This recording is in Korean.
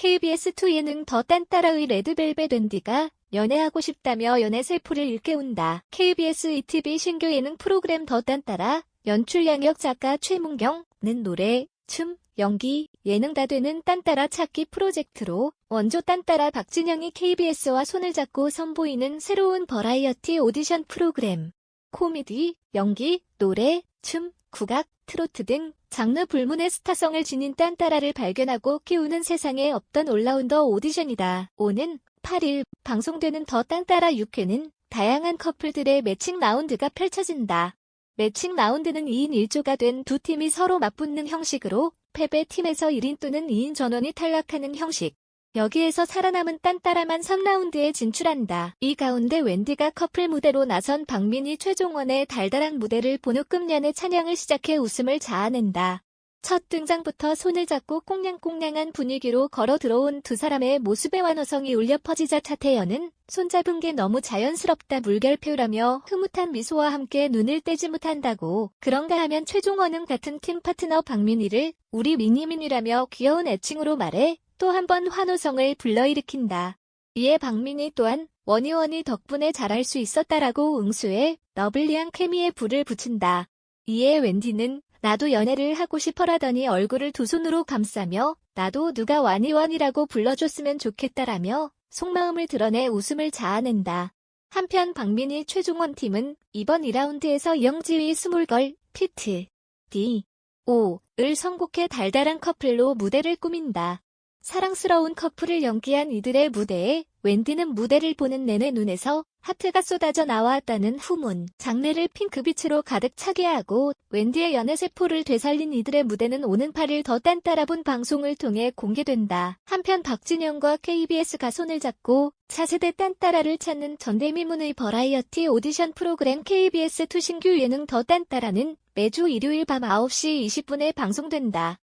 KBS2 예능 더 딴따라의 레드벨벳 웬디가 연애하고 싶다며 연애 세포를 일깨운다. KBS ETV 신규 예능 프로그램 더 딴따라 연출 양역 작가 최문경는 노래, 춤, 연기, 예능 다 되는 딴따라 찾기 프로젝트로 원조 딴따라 박진영이 KBS와 손을 잡고 선보이는 새로운 버라이어티 오디션 프로그램. 코미디, 연기, 노래, 춤, 국악, 트로트 등 장르 불문의 스타성을 지닌 딴따라를 발견하고 키우는 세상에 없던 올라운더 오디션이다. 오는 8일 방송되는 더 딴따라 6회는 다양한 커플들의 매칭 라운드가 펼쳐진다. 매칭 라운드는 2인 1조가 된 두 팀이 서로 맞붙는 형식으로 패배 팀에서 1인 또는 2인 전원이 탈락하는 형식. 여기에서 살아남은 딴따라만 3라운드에 진출한다. 이 가운데 웬디가 커플 무대로 나선 박민희 최종원의 달달한 무대를 본호급년의 찬양을 시작해 웃음을 자아낸다. 첫 등장부터 손을 잡고 꽁냥꽁냥한 분위기로 걸어 들어온 두 사람의 모습의 완호성이 울려 퍼지자 차태현은 손잡은 게 너무 자연스럽다 물결표라며 흐뭇한 미소와 함께 눈을 떼지 못한다고 그런가 하면 최종원은 같은 팀 파트너 박민희를 우리 미니민이라며 귀여운 애칭으로 말해 또 한 번 환호성을 불러일으킨다. 이에 박민희 또한 원희원이 덕분에 잘할 수 있었다라고 응수해 러블리한 케미에 불을 붙인다. 이에 웬디는 나도 연애를 하고 싶어라더니 얼굴을 두 손으로 감싸며 나도 누가 완이원이라고 불러줬으면 좋겠다라며 속마음을 드러내 웃음을 자아낸다. 한편 박민희 최종원 팀은 이번 2라운드에서 이영지의 스몰걸, 피트, D, O,을 선곡해 달달한 커플로 무대를 꾸민다. 사랑스러운 커플을 연기한 이들의 무대에 웬디는 무대를 보는 내내 눈에서 하트가 쏟아져 나왔다는 후문. 장르를 핑크빛으로 가득 차게 하고 웬디의 연애 세포를 되살린 이들의 무대는 오는 8일 더 딴따라본 방송을 통해 공개된다. 한편 박진영과 KBS가 손을 잡고 차세대 딴따라를 찾는 전대미문의 버라이어티 오디션 프로그램 KBS2 신규 예능 더 딴따라는 매주 일요일 밤 9시 20분에 방송된다.